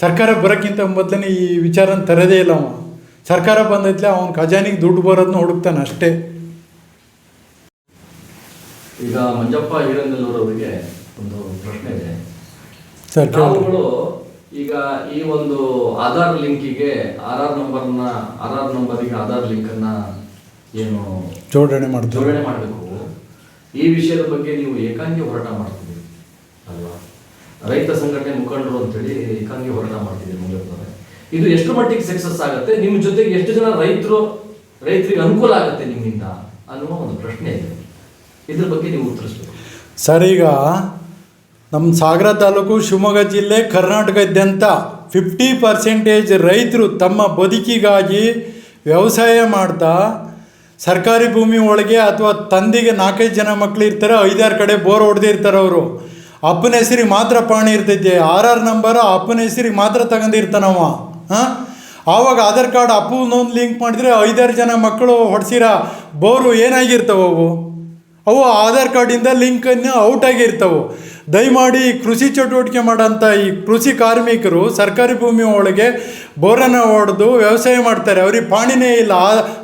ಸರ್ಕಾರ ಬರೋಕ್ಕಿಂತ ಮೊದಲನೇ ಈ ವಿಚಾರನ ತರದೇ ಇಲ್ಲ ಅವ. ಸರ್ಕಾರ ಬಂದೈತ್ಲೆ ಅವನ ಖಜಾನಿಗೆ ದುಡ್ಡು ಬರೋದನ್ನ ಹುಡುಕ್ತಾನೆ ಅಷ್ಟೇ. ಈಗ ಮಂಜಪ್ಪ ಅವರಿಗೆ ಒಂದು ಪ್ರಶ್ನೆ ಇದೆ. ಸರ್ ಈಗ ಈ ಒಂದು ಆಧಾರ್ ಲಿಂಕಿಗೆ ಆರ್ ಆರ್ ನಂಬರ್ನ ಆರ್ ಆರ್ ನಂಬರಿಗೆ ಆಧಾರ್ ಲಿಂಕನ್ನ ಏನು ಜೋಡಣೆ ಮಾಡಿ ಜೋಡಣೆ ಮಾಡಬೇಕು. ಈ ವಿಷಯದ ಬಗ್ಗೆ ನೀವು ಏಕಾಂಗಿ ಹೋರಾಟ ಅಲ್ವಾ ರೈತ ಸಂಘಟನೆ ಮುಖಂಡರು ಅಂತೇಳಿ ಏಕಾಂಗಿ ಹೋರಾಟ ಮಾಡ್ತಿದ್ದೀರಿ ಮುಂದೆ ಇದು ಎಷ್ಟು ಮಟ್ಟಿಗೆ ಸಕ್ಸಸ್ ಆಗುತ್ತೆ? ನಿಮ್ಮ ಜೊತೆಗೆ ಎಷ್ಟು ಜನ ರೈತರು, ರೈತರಿಗೆ ಅನುಕೂಲ ಆಗುತ್ತೆ ನಿಮ್ಮಿಂದ ಅನ್ನುವ ಒಂದು ಪ್ರಶ್ನೆ ಇದೆ. ಇದ್ರ ಬಗ್ಗೆ ನೀವು ಉತ್ತರಿಸ್ಬೇಕು. ಸರ್, ಈಗ ನಮ್ಮ ಸಾಗರ ತಾಲೂಕು ಶಿವಮೊಗ್ಗ ಜಿಲ್ಲೆ ಕರ್ನಾಟಕದಾದ್ಯಂತ ಫಿಫ್ಟಿ ಪರ್ಸೆಂಟೇಜ್ ರೈತರು ತಮ್ಮ ಬದುಕಿಗಾಗಿ ವ್ಯವಸಾಯ ಮಾಡ್ತಾ ಸರ್ಕಾರಿ ಭೂಮಿ ಒಳಗೆ ಅಥವಾ ತಂದೆಗೆ ನಾಲ್ಕೈದು ಜನ ಮಕ್ಕಳು ಇರ್ತಾರೆ, ಐದಾರು ಕಡೆ ಬೋರ್ ಹೊಡೆದಿರ್ತಾರೆ ಅವರು. ಅಪ್ಪನ ಹೆಸರಿಗೆ ಮಾತ್ರ ಪಾಣಿ ಇರ್ತೈತೆ ಆರ್ ಆರ್ ನಂಬರ್ ಅಪ್ಪನ ಹೆಸರಿಗೆ ಮಾತ್ರ ತಗೊಂಡಿರ್ತಾನವ. ಹಾಂ? ಆವಾಗ ಆಧಾರ್ ಕಾರ್ಡ್ ಅಪ್ಪನೊಂದು ಲಿಂಕ್ ಮಾಡಿದರೆ ಐದಾರು ಜನ ಮಕ್ಕಳು ಹೊಡೆಸಿರ. ಬೋರು ಏನಾಗಿರ್ತಾವೆ ಅವು? ಅವು ಆಧಾರ್ ಕಾರ್ಡಿಂದ ಲಿಂಕನ್ನು ಔಟ್ ಆಗಿರ್ತವೆ. ದಯಮಾಡಿ ಕೃಷಿ ಚಟುವಟಿಕೆ ಮಾಡೋಂಥ ಈ ಕೃಷಿ ಕಾರ್ಮಿಕರು ಸರ್ಕಾರಿ ಭೂಮಿ ಒಳಗೆ ಬೋರನ್ನು ಹೊಡೆದು ವ್ಯವಸಾಯ ಮಾಡ್ತಾರೆ. ಅವ್ರಿಗೆ ಪಾಣಿನೇ ಇಲ್ಲ.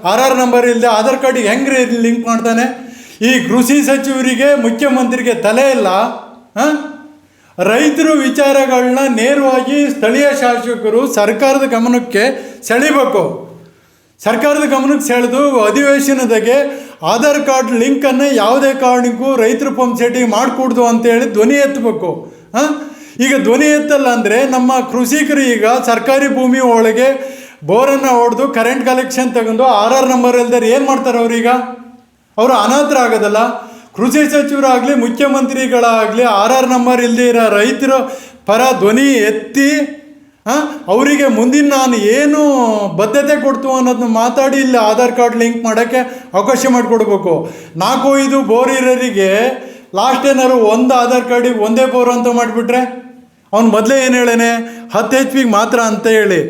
ಆರ್ ಆರ್ ನಂಬರ್ ಇಲ್ಲದೆ ಆಧಾರ್ ಕಾರ್ಡಿಗೆ ಹೆಂಗೆ ಲಿಂಕ್ ಮಾಡ್ತಾನೆ? ಈ ಕೃಷಿ ಸಚಿವರಿಗೆ, ಮುಖ್ಯಮಂತ್ರಿಗೆ ತಲೆ ಇಲ್ಲ. ಹಾಂ? ರೈತರು ವಿಚಾರಗಳನ್ನ ನೇರವಾಗಿ ಸ್ಥಳೀಯ ಶಾಸಕರು ಸರ್ಕಾರದ ಗಮನಕ್ಕೆ ಸೆಳಿಬೇಕು. ಸರ್ಕಾರದ ಗಮನಕ್ಕೆ ಸೆಳೆದು ಅಧಿವೇಶನದಾಗೆ ಆಧಾರ್ ಕಾರ್ಡ್ ಲಿಂಕನ್ನು ಯಾವುದೇ ಕಾರಣಕ್ಕೂ ರೈತರ ಪಂಪ್ ಸೆಟ್ಟಿಗೆ ಮಾಡಿಕೊಡ್ದು ಅಂತೇಳಿ ಧ್ವನಿ ಎತ್ತಬೇಕು. ಹಾಂ? ಈಗ ಧ್ವನಿ ಎತ್ತಲ್ಲ ಅಂದರೆ ನಮ್ಮ ಕೃಷಿಕರು ಈಗ ಸರ್ಕಾರಿ ಭೂಮಿ ಒಳಗೆ ಬೋರನ್ನು ಹೊಡೆದು ಕರೆಂಟ್ ಕಲೆಕ್ಷನ್ ತಗೊಂಡು ಆರ್ ಆರ್ ನಂಬರ್ ಇಲ್ದರೆ ಏನು ಮಾಡ್ತಾರೆ ಅವ್ರೀಗ ಅವರು ಅನಾಥರಾಗೋದಲ್ಲ? ಕೃಷಿ ಸಚಿವರಾಗಲಿ, ಮುಖ್ಯಮಂತ್ರಿಗಳಾಗಲಿ, ಆರ್ ಆರ್ ನಂಬರ್ ಇಲ್ಲದೆ ಇರೋ ರೈತರ ಪರ ಧ್ವನಿ ಎತ್ತಿ ಅವರಿಗೆ ಮುಂದಿನ ನಾನು ಏನು ಬದ್ಧತೆ ಕೊಡ್ತು ಅನ್ನೋದನ್ನ ಮಾತಾಡಿ ಇಲ್ಲಿ ಆಧಾರ್ ಕಾರ್ಡ್ ಲಿಂಕ್ ಮಾಡೋಕ್ಕೆ ಅವಕಾಶ ಮಾಡಿಕೊಡ್ಬೇಕು. ನಾಲ್ಕು ಐದು ಬೋರ್ ಇರೋರಿಗೆ ಲಾಸ್ಟ್ ಏನಾದ್ರು ಒಂದು ಆಧಾರ್ ಕಾರ್ಡಿಗೆ ಒಂದೇ ಬೋರ್ ಅಂತ ಮಾಡಿಬಿಟ್ರೆ, ಅವ್ನು ಮೊದಲೇ ಏನು ಹೇಳೇನೆ? ಹತ್ತು ಎಚ್ ಪಿಗೆ ಮಾತ್ರ ಅಂತ ಹೇಳಿ.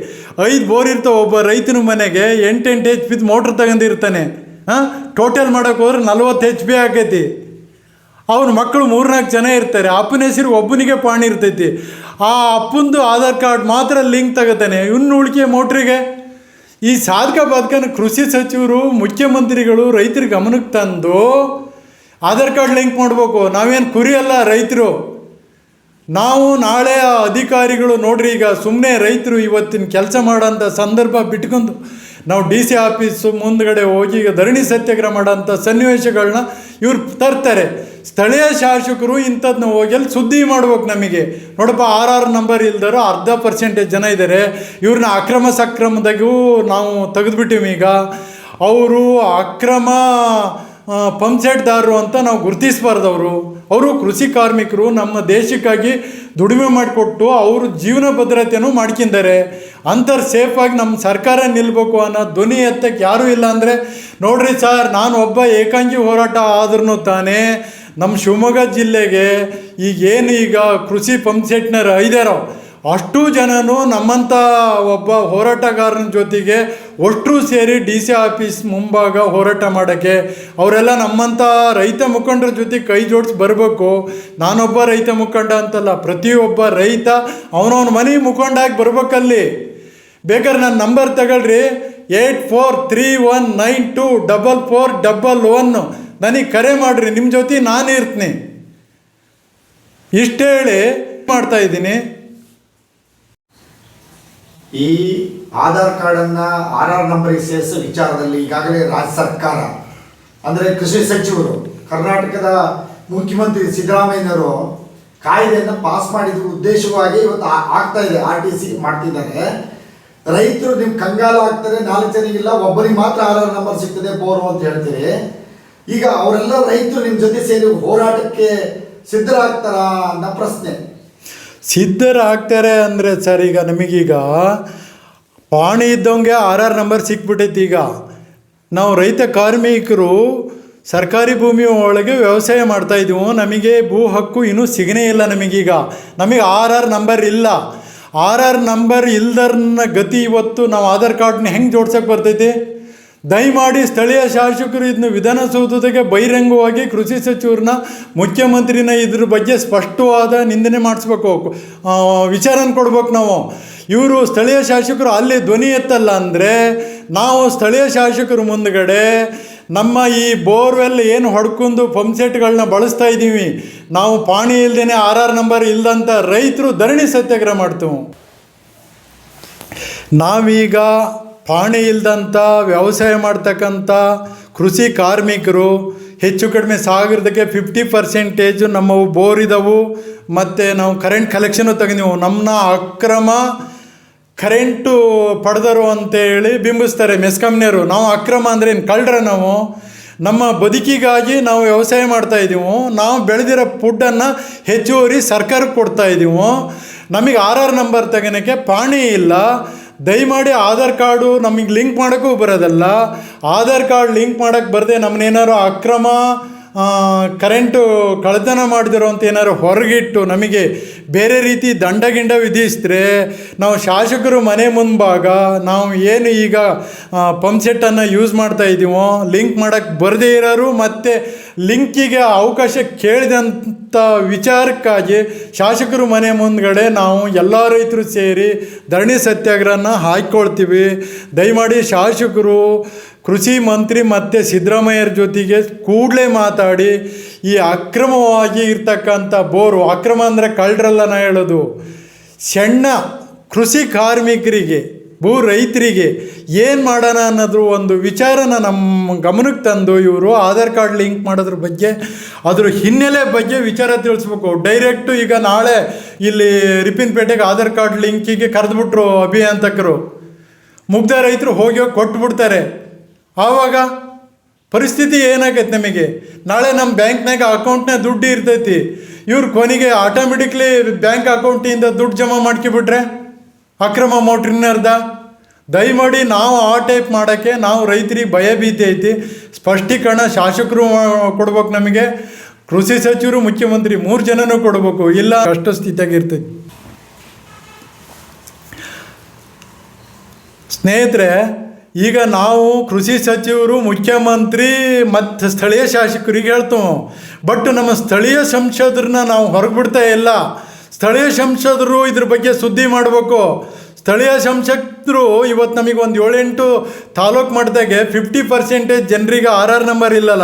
ಐದು ಬೋರ್ ಇರ್ತಾವೆ, ಒಬ್ಬ ರೈತನ ಮನೆಗೆ ಎಂಟೆಂಟು ಎಚ್ ಪಿದು ಮೋಟ್ರ್ ತಗೊಂಡಿರ್ತಾನೆ. ಹಾಂ? ಟೋಟಲ್ ಮಾಡೋಕೆ ಹೋದ್ರೆ ನಲ್ವತ್ತು ಎಚ್ ಪಿ ಆಕೈತಿ ಅವ್ರ ಮಕ್ಕಳು ಮೂರ್ನಾಲ್ಕು ಜನ ಇರ್ತಾರೆ. ಅಪ್ಪನ ಹೆಸರು ಒಬ್ಬನಿಗೆ ಪಾಣಿ ಇರ್ತೈತಿ. ಆ ಅಪ್ಪಂದು ಆಧಾರ್ ಕಾರ್ಡ್ ಮಾತ್ರ ಲಿಂಕ್ ತಗೋತಾನೆ. ಇನ್ನು ಉಳಿಕೆ ಮೋಟ್ರಿಗೆ. ಈ ಸಾಧಕ ಬಾಧಕನ ಕೃಷಿ ಸಚಿವರು, ಮುಖ್ಯಮಂತ್ರಿಗಳು, ರೈತರ ಗಮನಕ್ಕೆ ತಂದು ಆಧಾರ್ ಕಾರ್ಡ್ ಲಿಂಕ್ ಮಾಡಬೇಕು. ನಾವೇನು ಕುರಿ ಅಲ್ಲ ರೈತರು. ನಾವು ನಾಳೆ ಅಧಿಕಾರಿಗಳು ನೋಡ್ರಿ, ಈಗ ಸುಮ್ಮನೆ ರೈತರು ಇವತ್ತಿನ ಕೆಲಸ ಮಾಡೋಂಥ ಸಂದರ್ಭ ಬಿಟ್ಕೊಂಡು ನಾವು ಡಿ ಸಿ ಆಫೀಸು ಮುಂದ್ಗಡೆ ಹೋಗಿ ಈಗ ಧರಣಿ ಸತ್ಯಾಗ್ರಹ ಮಾಡೋಂಥ ಸನ್ನಿವೇಶಗಳನ್ನ ಇವ್ರು ತರ್ತಾರೆ. ಸ್ಥಳೀಯ ಶಾಸಕರು ಇಂಥದ್ದನ್ನ ಹೋಗಿ ಅಲ್ಲಿ ಸುದ್ದಿ ಮಾಡ್ಬೇಕು ನಮಗೆ. ನೋಡಪ್ಪ, ಆರ್ ಆರ್ ನಂಬರ್ ಇಲ್ದರು ಅರ್ಧ ಪರ್ಸೆಂಟೇಜ್ ಜನ ಇದ್ದಾರೆ ಇವ್ರನ್ನ ಅಕ್ರಮ ಸಕ್ರಮದಾಗೂ ನಾವು ತೆಗೆದುಬಿಟ್ಟಿವಿ ಈಗ. ಅವರು ಅಕ್ರಮ ಪಂಪ್ಸೆಟ್ದಾರರು ಅಂತ ನಾವು ಗುರುತಿಸಬಾರ್ದು ಅವರು ಕೃಷಿ ಕಾರ್ಮಿಕರು, ನಮ್ಮ ದೇಶಕ್ಕಾಗಿ ದುಡಿಮೆ ಮಾಡಿಕೊಟ್ಟು ಅವರು ಜೀವನ ಭದ್ರತೆಯನ್ನು ಮಾಡ್ಕಿದ್ದಾರೆ ಅಂಥವ್ರು ಸೇಫಾಗಿ ನಮ್ಮ ಸರ್ಕಾರ ನಿಲ್ಬೇಕು ಅನ್ನೋ ಧ್ವನಿ ಎತ್ತಕ್ಕೆ ಯಾರೂ ಇಲ್ಲ ಅಂದರೆ, ನೋಡ್ರಿ ಸರ್, ನಾನು ಒಬ್ಬ ಏಕಾಂಗಿ ಹೋರಾಟ ಆದ್ರೂ ತಾನೇ ನಮ್ಮ ಶಿವಮೊಗ್ಗ ಜಿಲ್ಲೆಗೆ ಈಗ ಏನು ಈಗ ಕೃಷಿ ಪಂಪ್ಸೆಟ್ನರ್ ಐದಾರೋ ಅಷ್ಟು ಜನನು ನಮ್ಮಂಥ ಒಬ್ಬ ಹೋರಾಟಗಾರನ ಜೊತೆಗೆ ಒಷ್ಟು ಸೇರಿ ಡಿ ಸಿ ಆಫೀಸ್ ಮುಂಭಾಗ ಹೋರಾಟ ಮಾಡೋಕ್ಕೆ ಅವರೆಲ್ಲ ನಮ್ಮಂಥ ರೈತ ಮುಖಂಡರ ಜೊತೆ ಕೈ ಜೋಡಿಸಿ ಬರಬೇಕು. ನಾನೊಬ್ಬ ರೈತ ಮುಖಂಡ ಅಂತಲ್ಲ, ಪ್ರತಿಯೊಬ್ಬ ರೈತ ಅವನವನ ಮನೆ ಮುಖಂಡಾಗಿ ಬರ್ಬೇಕಲ್ಲಿ. ಬೇಕಾದ್ರೆ ನನ್ನ ನಂಬರ್ ತಗೊಳ್ರಿ. Eight four three one nine two double four double one. ನನಗೆ ಕರೆ ಮಾಡಿರಿ ನಿಮ್ಮ ಜೊತೆ ನಾನು ಇರ್ತೀನಿ. ಇಷ್ಟು ಹೇಳಿ ಮಾಡ್ತಾ ಇದ್ದೀನಿ. ಈ ಆಧಾರ್ ಕಾರ್ಡನ್ನು ಆರ್ ಆರ್ ನಂಬರಿಗೆ ಸೇರಿಸೋ ವಿಚಾರದಲ್ಲಿ ಈಗಾಗಲೇ ರಾಜ್ಯ ಸರ್ಕಾರ, ಅಂದರೆ ಕೃಷಿ ಸಚಿವರು, ಕರ್ನಾಟಕದ ಮುಖ್ಯಮಂತ್ರಿ ಸಿದ್ದರಾಮಯ್ಯನವರು ಕಾಯ್ದೆಯನ್ನು ಪಾಸ್ ಮಾಡಿದ ಉದ್ದೇಶವಾಗಿ ಇವತ್ತು ಆಗ್ತಾ ಇದೆ, ಆರ್ ಟಿ ಸಿ ಮಾಡ್ತಿದ್ದಾರೆ. ರೈತರು ನಿಮ್ಮ ಕಂಗಾಲ ಆಗ್ತಾರೆ, ನಾಲ್ಕು ಜನಗಿಲ್ಲ ಒಬ್ಬರಿಗೆ ಮಾತ್ರ ಆರ್ ಆರ್ ನಂಬರ್ ಸಿಗ್ತದೆ, ಬೋರು ಅಂತ ಹೇಳ್ತೀರಿ. ಈಗ ಅವರೆಲ್ಲ ರೈತರು ನಿಮ್ಮ ಜೊತೆ ಸೇರಿ ಹೋರಾಟಕ್ಕೆ ಸಿದ್ಧರಾಗ್ತಾರ ಅನ್ನೋ ಪ್ರಶ್ನೆ. ಸಿದ್ಧರಾಗ್ತಾರೆ ಅಂದರೆ ಸರ್, ಈಗ ನಮಗೀಗ ಪಾಣಿ ಇದ್ದವಂಗೆ ಆರ್ ಆರ್ ನಂಬರ್ ಸಿಕ್ಬಿಟ್ಟೈತಿ ಈಗ. ನಾವು ರೈತ ಕಾರ್ಮಿಕರು ಸರ್ಕಾರಿ ಭೂಮಿ ಒಳಗೆ ವ್ಯವಸಾಯ ಮಾಡ್ತಾ ಇದ್ದೀವೋ, ನಮಗೆ ಭೂ ಹಕ್ಕು ಇನ್ನೂ ಸಿಗನೇ ಇಲ್ಲ ನಮಗೀಗ. ನಮಗೆ ಆರ್ ಆರ್ ನಂಬರ್ ಇಲ್ಲ. ಆರ್ ಆರ್ ನಂಬರ್ ಇಲ್ದರ್ನ ಗತಿ ಇವತ್ತು ನಾವು ಆಧಾರ್ ಕಾರ್ಡ್ನ ಹೆಂಗೆ ಜೋಡ್ಸೋಕ್ಕೆ ಬರ್ತೈತಿ? ದಯಮಾಡಿ ಸ್ಥಳೀಯ ಶಾಸಕರು ಇದನ್ನು ವಿಧಾನಸೌಧದಾಗೆ ಬಹಿರಂಗವಾಗಿ ಕೃಷಿ ಸಚಿವರನ್ನ, ಮುಖ್ಯಮಂತ್ರಿನ ಇದ್ರ ಬಗ್ಗೆ ಸ್ಪಷ್ಟವಾದ ನಿಂದನೆ ಮಾಡಿಸ್ಬೇಕು. ವಿಚಾರನ ಕೊಡ್ಬೇಕು ನಾವು. ಇವರು ಸ್ಥಳೀಯ ಶಾಸಕರು ಅಲ್ಲಿ ಧ್ವನಿ ಎತ್ತಲ್ಲ ಅಂದರೆ ನಾವು ಸ್ಥಳೀಯ ಶಾಸಕರು ಮುಂದಗಡೆ ನಮ್ಮ ಈ ಬೋರ್ವೆಲ್ ಏನು ಹೊಡ್ಕೊಂಡು ಪಂಪ್ಸೆಟ್ಗಳನ್ನ ಬಳಸ್ತಾ ಇದ್ದೀವಿ. ನಾವು ಪಾಣಿ ಇಲ್ದೇನೆ ಆರ್ ಆರ್ ನಂಬರ್ ಇಲ್ಲದಂಥ ರೈತರು ಧರಣಿ ಸತ್ಯಾಗ್ರಹ ಮಾಡ್ತೇವೆ. ನಾವೀಗ ಪಾಣಿ ಇಲ್ಲದಂಥ ವ್ಯವಸಾಯ ಮಾಡ್ತಕ್ಕಂಥ ಕೃಷಿ ಕಾರ್ಮಿಕರು ಹೆಚ್ಚು ಕಡಿಮೆ ಸಾವಿರದಕ್ಕೆ ಫಿಫ್ಟಿ ಪರ್ಸೆಂಟೇಜು ನಮ್ಮವು ಬೋರ್ ಇದಾವು. ಮತ್ತು ನಾವು ಕರೆಂಟ್ ಕಲೆಕ್ಷನು ತೆಗೆದೀವು. ನಮ್ಮನ್ನ ಅಕ್ರಮ ಕರೆಂಟು ಪಡೆದರು ಅಂತೇಳಿ ಬಿಂಬಿಸ್ತಾರೆ ಮೆಸ್ಕಮ್ನಿಯರು ನಾವು ಅಕ್ರಮ ಅಂದರೆ ಏನು? ಕಳ್ಳರ ನಾವು. ನಮ್ಮ ಬದುಕಿಗಾಗಿ ನಾವು ವ್ಯವಸಾಯ ಮಾಡ್ತಾ ಇದ್ದೀವು. ನಾವು ಬೆಳೆದಿರೋ ಫುಡ್ಡನ್ನು ಹೆಚ್ಚುವರಿ ಸರ್ಕಾರಕ್ಕೆ ಕೊಡ್ತಾ ಇದ್ದೀವು. ನಮಗೆ ಆರ್ ಆರ್ ನಂಬರ್ ತೆಗೋಣಕ್ಕೆ ಪಾಣಿ ಇಲ್ಲ. ದಯಮಾಡಿ ಆಧಾರ್ ಕಾರ್ಡು ನಮಗೆ ಲಿಂಕ್ ಮಾಡೋಕ್ಕೂ ಬರೋದಲ್ಲ. ಆಧಾರ್ ಕಾರ್ಡ್ ಲಿಂಕ್ ಮಾಡೋಕ್ಕೆ ಬರದೆ ನಮ್ಮನ್ನೇನಾರು ಅಕ್ರಮ ಕರೆಂಟು ಕಳ್ಳತನ ಮಾಡಿದಿರೋ ಅಂತ ಏನಾದ್ರು ಹೊರಗಿಟ್ಟು ನಮಗೆ ಬೇರೆ ರೀತಿ ದಂಡ ಗಿಂಡ ವಿಧಿಸಿದ್ರೆ ನಾವು ಶಾಸಕರು ಮನೆ ಮುಂಭಾಗ ನಾವು ಏನು ಈಗ ಪಂಪ್ ಸೆಟ್ಟನ್ನು ಯೂಸ್ ಮಾಡ್ತಾ ಇದ್ದೀವೋ ಲಿಂಕ್ ಮಾಡೋಕ್ಕೆ ಬರದೇ ಇರೋರು ಮತ್ತು ಲಿಂಕಿಗೆ ಅವಕಾಶ ಕೇಳಿದಂಥ ವಿಚಾರಕ್ಕಾಗಿ ಶಾಸಕರು ಮನೆ ಮುಂದ್ಗಡೆ ನಾವು ಎಲ್ಲ ರೈತರು ಸೇರಿ ಧರಣಿ ಸತ್ಯಾಗ್ರಹನ ಹಾಕ್ಕೊಳ್ತೀವಿ ದಯಮಾಡಿ ಶಾಸಕರು ಕೃಷಿ ಮಂತ್ರಿ ಮತ್ತು ಸಿದ್ದರಾಮಯ್ಯರ ಜೊತೆಗೆ ಕೂಡಲೇ ಮಾತಾಡಿ ಈ ಅಕ್ರಮವಾಗಿ ಇರ್ತಕ್ಕಂಥ ಬೋರು, ಅಕ್ರಮ ಅಂದರೆ ಕಳ್ಳರಲ್ಲ ನಾ ಹೇಳೋದು, ಸಣ್ಣ ಕೃಷಿ ಕಾರ್ಮಿಕರಿಗೆ, ಭೂ ರೈತರಿಗೆ ಏನು ಮಾಡೋಣ ಅನ್ನೋದು ಒಂದು ವಿಚಾರನ ನಮ್ಮ ಗಮನಕ್ಕೆ ತಂದು ಇವರು ಆಧಾರ್ ಕಾರ್ಡ್ ಲಿಂಕ್ ಮಾಡೋದ್ರ ಬಗ್ಗೆ, ಅದ್ರ ಹಿನ್ನೆಲೆ ಬಗ್ಗೆ ವಿಚಾರ ತಿಳಿಸ್ಬೇಕು. ಡೈರೆಕ್ಟು ಈಗ ನಾಳೆ ಇಲ್ಲಿ ರಿಪಿನ್ಪೇಟೆಗೆ ಆಧಾರ್ ಕಾರ್ಡ್ ಲಿಂಕಿಗೆ ಕರೆದ್ಬಿಟ್ರು ಅಭಿಯಂತಕರು. ಮುಗ್ಧ ರೈತರು ಹೋಗಿ ಹೋಗಿ ಕೊಟ್ಬಿಡ್ತಾರೆ. ಆವಾಗ ಪರಿಸ್ಥಿತಿ ಏನಾಗೈತೆ ನಮಗೆ? ನಾಳೆ ನಮ್ಮ ಬ್ಯಾಂಕ್ನಾಗ ಅಕೌಂಟ್ನಾಗ ದುಡ್ಡು ಇರ್ತೈತಿ. ಇವ್ರು ಕೊನೆಗೆ ಆಟೋಮೆಟಿಕ್ಲಿ ಬ್ಯಾಂಕ್ ಅಕೌಂಟಿಂದ ದುಡ್ಡು ಜಮಾ ಮಾಡ್ಕೊಬಿಟ್ರೆ? ಅಕ್ರಮ ಮೋಟ್ರಿನರ್ದ ದಯಮಾಡಿ ನಾವು ಆ ಟೈಪ್ ಮಾಡೋಕ್ಕೆ, ನಾವು ರೈತರಿಗೆ ಭಯ ಭೀತಿ ಐತಿ. ಸ್ಪಷ್ಟೀಕರಣ ಶಾಸಕರು ಕೊಡ್ಬೇಕು ನಮಗೆ. ಕೃಷಿ ಸಚಿವರು, ಮುಖ್ಯಮಂತ್ರಿ ಮೂರು ಜನನೂ ಕೊಡಬೇಕು. ಇಲ್ಲ ಕಷ್ಟ ಸ್ಥಿತಿಯಾಗಿರ್ತೈತಿ ಸ್ನೇಹಿತರೆ ಈಗ ನಾವು ಕೃಷಿ ಸಚಿವರು, ಮುಖ್ಯಮಂತ್ರಿ ಮತ್ತು ಸ್ಥಳೀಯ ಶಾಸಕರಿಗೆ ಹೇಳ್ತೇವೆ. ಬಟ್ ನಮ್ಮ ಸ್ಥಳೀಯ ಸಂಸದರನ್ನ ನಾವು ಹೊರಗೆ ಬಿಡ್ತಾ ಇಲ್ಲ. ಸ್ಥಳೀಯ ಸಂಸದರು ಇದ್ರ ಬಗ್ಗೆ ಸುದ್ದಿ ಮಾಡಬೇಕು. ಸ್ಥಳೀಯ ಸಂಸದರು ಇವತ್ತು ನಮಗೆ ಒಂದು ಏಳೆಂಟು ತಾಲೂಕು ಮಟ್ಟದಾಗೆ ಫಿಫ್ಟಿ ಪರ್ಸೆಂಟೇಜ್ ಜನರಿಗೆ ಆರ್ ಆರ್ ನಂಬರ್ ಇಲ್ಲಲ್ಲ.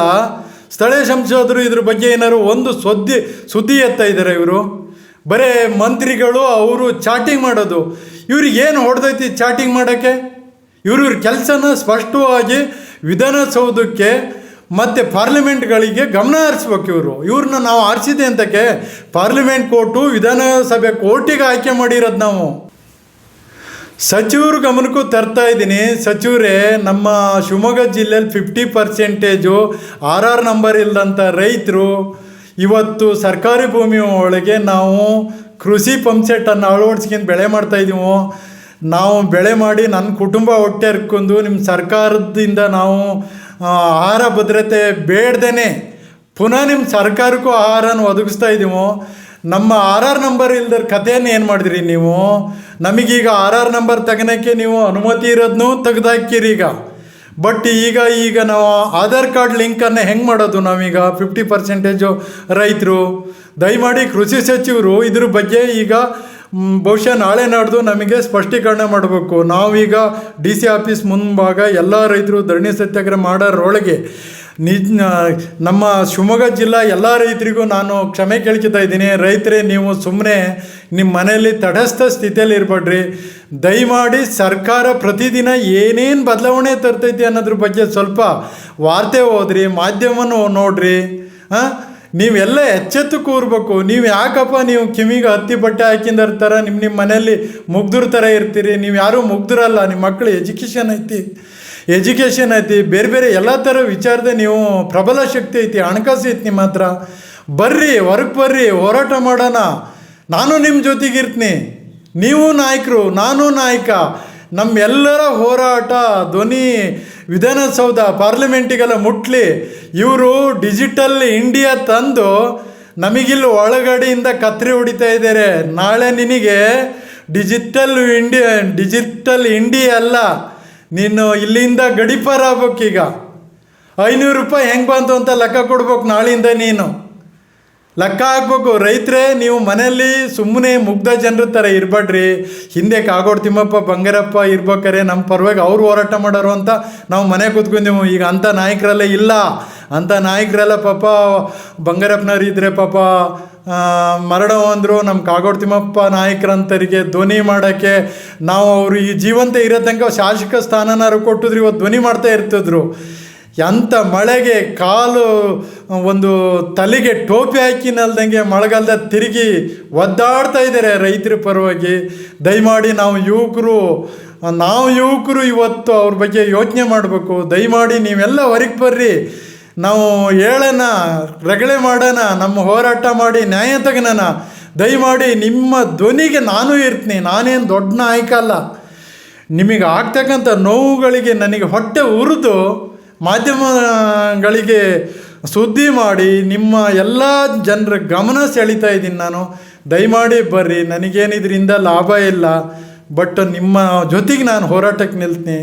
ಸ್ಥಳೀಯ ಸಂಸದರು ಇದ್ರ ಬಗ್ಗೆ ಏನಾದ್ರು ಒಂದು ಸುದ್ದಿ ಸುದ್ದಿ ಎತ್ತಾ ಇದ್ದಾರೆ ಇವರು? ಬರೇ ಮಂತ್ರಿಗಳು ಅವರು ಚಾಟಿಂಗ್ ಮಾಡೋದು. ಇವ್ರಿಗೆ ಏನು ಹೊಡೆದೈತಿ ಚಾಟಿಂಗ್ ಮಾಡೋಕ್ಕೆ? ಇವರು ಇವ್ರ ಕೆಲಸನ ಸ್ಪಷ್ಟವಾಗಿ ವಿಧಾನಸೌಧಕ್ಕೆ ಮತ್ತು ಪಾರ್ಲಿಮೆಂಟ್ಗಳಿಗೆ ಗಮನ ಹರಿಸ್ಬೇಕು ಇವರು. ಇವ್ರನ್ನ ನಾವು ಆರಿಸಿದೆ ಅಂತಕ್ಕೆ ಪಾರ್ಲಿಮೆಂಟ್ ಕೋರ್ಟು, ವಿಧಾನಸಭೆ ಕೋರ್ಟಿಗೆ ಆಯ್ಕೆ ಮಾಡಿರೋದು ನಾವು. ಸಚಿವರು ಗಮನಕ್ಕೂ ತರ್ತಾ ಇದ್ದೀನಿ. ಸಚಿವರೇ, ನಮ್ಮ ಶಿವಮೊಗ್ಗ ಜಿಲ್ಲೆಯಲ್ಲಿ fifty percentage R R number ಇಲ್ಲದಂಥ ರೈತರು, ಇವತ್ತು ಸರ್ಕಾರಿ ಭೂಮಿ ಒಳಗೆ ನಾವು ಕೃಷಿ ಪಂಪ್ಸೆಟನ್ನು ಅಳವಡಿಸ್ಕೊಂಡು ಬೆಳೆ ಮಾಡ್ತಾ ಇದ್ದೀವೋ ನಾವು ಬೆಳೆ ಮಾಡಿ ನನ್ನ ಕುಟುಂಬ ಹೊಟ್ಟೆ ಹರ್ಕೊಂಡು ನಿಮ್ಮ ಸರ್ಕಾರದಿಂದ ನಾವು ಆಹಾರ ಭದ್ರತೆ ಬೇಡ್ದೇ ಪುನಃ ನಿಮ್ಮ ಸರ್ಕಾರಕ್ಕೂ ಆಹಾರನ ಒದಗಿಸ್ತಾ ಇದ್ದೀವೋ ನಮ್ಮ ಆರ್ ಆರ್ ನಂಬರ್ ಇಲ್ದರ ಕಥೆಯನ್ನು ಏನು ಮಾಡಿದ್ರಿ ನೀವು? ನಮಗೀಗ ಆರ್ ಆರ್ ನಂಬರ್ ತೆಗೋಕ್ಕೆ ನೀವು ಅನುಮತಿ ಇರೋದನ್ನು ತೆಗ್ದಾಕಿರಿ ಈಗ. ಬಟ್ ಈಗ ಈಗ ನಾವು ಆಧಾರ್ ಕಾರ್ಡ್ ಲಿಂಕನ್ನು ಹೆಂಗೆ ಮಾಡೋದು ನಾವೀಗ? ಫಿಫ್ಟಿ ಪರ್ಸೆಂಟೇಜು ರೈತರು. ದಯಮಾಡಿ ಕೃಷಿ ಸಚಿವರು ಇದ್ರ ಬಗ್ಗೆ ಈಗ ಬಹುಶಃ ನಾಳೆ ನಾಡ್ದು ನಮಗೆ ಸ್ಪಷ್ಟೀಕರಣ ಮಾಡಬೇಕು. ನಾವೀಗ ಡಿ ಸಿ ಆಫೀಸ್ ಮುಂಭಾಗ ಎಲ್ಲ ರೈತರು ಧರಣಿ ಸತ್ಯಾಗ್ರಹ ಮಾಡೋರೊಳಗೆ ನಿಜ ನಮ್ಮ ಶಿವಮೊಗ್ಗ ಜಿಲ್ಲಾ ಎಲ್ಲ ರೈತರಿಗೂ ನಾನು ಕ್ಷಮೆ ಕೇಳ್ಕೊತಾ ಇದ್ದೀನಿ. ರೈತರೇ, ನೀವು ಸುಮ್ಮನೆ ನಿಮ್ಮ ಮನೆಯಲ್ಲಿ ತಟಸ್ಥ ಸ್ಥಿತಿಯಲ್ಲಿ ಇರಬೇಡ್ರಿ. ದಯಮಾಡಿ ಸರ್ಕಾರ ಪ್ರತಿದಿನ ಏನೇನು ಬದಲಾವಣೆ ತರ್ತೈತಿ ಅನ್ನೋದ್ರ ಬಗ್ಗೆ ಸ್ವಲ್ಪ ವಾರ್ತೆ ಓದ್ರಿ, ಮಾಧ್ಯಮವನ್ನು ನೋಡ್ರಿ, ಹಾಂ? ನೀವೆಲ್ಲ ಎಚ್ಚೆತ್ತು ಕೂರ್ಬೇಕು. ನೀವು ಯಾಕಪ್ಪ ನೀವು ಕಿವಿಗೆ ಹತ್ತಿ ಬಟ್ಟೆ ಹಾಕಿಂದಿರ್ತಾರ ನಿಮ್ಮ ನಿಮ್ಮ ಮನೆಯಲ್ಲಿ ಮುಗ್ದ್ರ ಥರ ಇರ್ತೀರಿ. ನೀವು ಯಾರೂ ಮುಗ್ದ್ರಲ್ಲ ನಿಮ್ಮ ಮಕ್ಕಳು ಎಜುಕೇಷನ್ ಐತಿ. ಎಜುಕೇಷನ್ ಐತಿ. ಬೇರೆ ಬೇರೆ ಎಲ್ಲ ಥರ ವಿಚಾರದ ನೀವು ಪ್ರಬಲ ಶಕ್ತಿ ಐತಿ. ಹಣಕಾಸು ಐತಿ ನಿಮ್ಮ ಹತ್ರ ಬರ್ರಿ, ಹೊರಗೆ ಬರ್ರಿ, ಹೋರಾಟ ಮಾಡೋಣ. ನಾನು ನಿಮ್ಮ ಜೊತೆಗಿರ್ತೀನಿ ನೀವು ನಾಯಕರು, ನಾನು ನಾಯಕ. ನಮ್ಮೆಲ್ಲರ ಹೋರಾಟ, ಧ್ವನಿ ವಿಧಾನಸೌಧ ಪಾರ್ಲಿಮೆಂಟಿಗೆಲ್ಲ ಮುಟ್ಲಿ. ಇವರು ಡಿಜಿಟಲ್ ಇಂಡಿಯಾ ತಂದು ನಮಗಿಲ್ಲಿ ಒಳಗಡೆಯಿಂದ ಕತ್ರಿ ಹೊಡಿತಾ ಇದ್ದಾರೆ. ನಾಳೆ ನಿನಗೆ ಡಿಜಿಟಲ್ ಇಂಡಿಯಾ ಡಿಜಿಟಲ್ ಇಂಡಿಯಾ ಅಲ್ಲ. ನೀನು ಇಲ್ಲಿಂದ ಗಡಿಪಾರ ಆಗ್ಬೇಕೀಗ ಐನೂರು ರೂಪಾಯಿ ಹೆಂಗೆ ಬಂತು ಅಂತ ಲೆಕ್ಕ ಕೊಡ್ಬೇಕು ನಾಳೆಯಿಂದ ನೀನು. ಲೆಕ್ಕ ಹಾಕ್ಬೇಕು. ರೈತರೇ, ನೀವು ಮನೆಯಲ್ಲಿ ಸುಮ್ಮನೆ ಮುಗ್ಧ ಜನರ ಥರ ಇರಬೇಡ್ರಿ. ಹಿಂದೆ ಕಾಗೋಡು ತಿಮ್ಮಪ್ಪ, ಬಂಗಾರಪ್ಪ ಇರ್ಬೇಕಾರೆ ನಮ್ಮ ಪರವಾಗಿ ಅವ್ರು ಹೋರಾಟ ಮಾಡೋರು ಅಂತ ನಾವು ಮನೆ ಕೂತ್ಕೊಂಡೆವು. ಈಗ ಅಂಥ ನಾಯಕರೆಲ್ಲ ಇಲ್ಲ. ಅಂಥ ನಾಯಕರೆಲ್ಲ ಪಾಪ ಬಂಗಾರಪ್ಪನವ್ರು ಇದ್ದರೆ ಪಾಪ ಮರಣ ಅಂದರು ನಮ್ಮ ಕಾಗೋಡು ತಿಮ್ಮಪ್ಪ ನಾಯಕರಂತರಿಗೆ ಧ್ವನಿ ಮಾಡೋಕ್ಕೆ ನಾವು ಅವರು ಈ ಜೀವಂತ ಇರೋ ತನಕ ಶಾಸಕ ಸ್ಥಾನನಾರು ಕೊಟ್ಟಿದ್ರು. ಇವತ್ತು ಧ್ವನಿ ಮಾಡ್ತಾ ಇರ್ತಿದ್ರು. ಎಂಥ ಮಳೆಗೆ ಕಾಲು ಒಂದು ತಲೆಗೆ ಟೋಪಿ ಹಾಕಿನಲ್ದಂಗೆ ಮಳೆಗಾಲದ ತಿರುಗಿ ಒದ್ದಾಡ್ತಾ ಇದ್ದಾರೆ ರೈತರ ಪರವಾಗಿ. ದಯಮಾಡಿ ನಾವು ಯುವಕರು ನಾವು ಯುವಕರು ಇವತ್ತು ಅವ್ರ ಬಗ್ಗೆ ಯೋಚನೆ ಮಾಡಬೇಕು. ದಯಮಾಡಿ ನೀವೆಲ್ಲ ಹೊರಗೆ ಬರ್ರಿ. ನಾವು ಹೇಳೋಣ, ರಗಳೆ ಮಾಡೋಣ, ನಮ್ಮ ಹೋರಾಟ ಮಾಡಿ ನ್ಯಾಯ ತಗೋಣ. ದಯಮಾಡಿ ನಿಮ್ಮ ಧ್ವನಿಗೆ ನಾನು ಇರ್ತೀನಿ, ನಾನೇನು ದೊಡ್ಡ ನಾಯಕ ಅಲ್ಲ. ನಿಮಗೆ ಆಗ್ತಕ್ಕಂಥ ನೋವುಗಳಿಗೆ ನನಗೆ ಹೊಟ್ಟೆ ಉರಿದು ಮಾಧ್ಯಮಗಳಿಗೆ ಸುದ್ದಿ ಮಾಡಿ ನಿಮ್ಮ ಎಲ್ಲ ಜನರ ಗಮನ ಸೆಳೀತಾ ಇದ್ದೀನಿ ನಾನು. ದಯಮಾಡಿ ಬರ್ರಿ, ನನಗೇನಿದ್ರಿಂದ ಲಾಭ ಇಲ್ಲ ಬಟ್ ನಿಮ್ಮ ಜೊತೆಗೆ ನಾನು ಹೋರಾಟಕ್ಕೆ ನಿಲ್ತೀನಿ.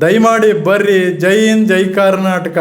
ದಯಮಾಡಿ ಬರ್ರಿ, ಜೈ ಹಿಂದ್, ಜೈ ಕರ್ನಾಟಕ.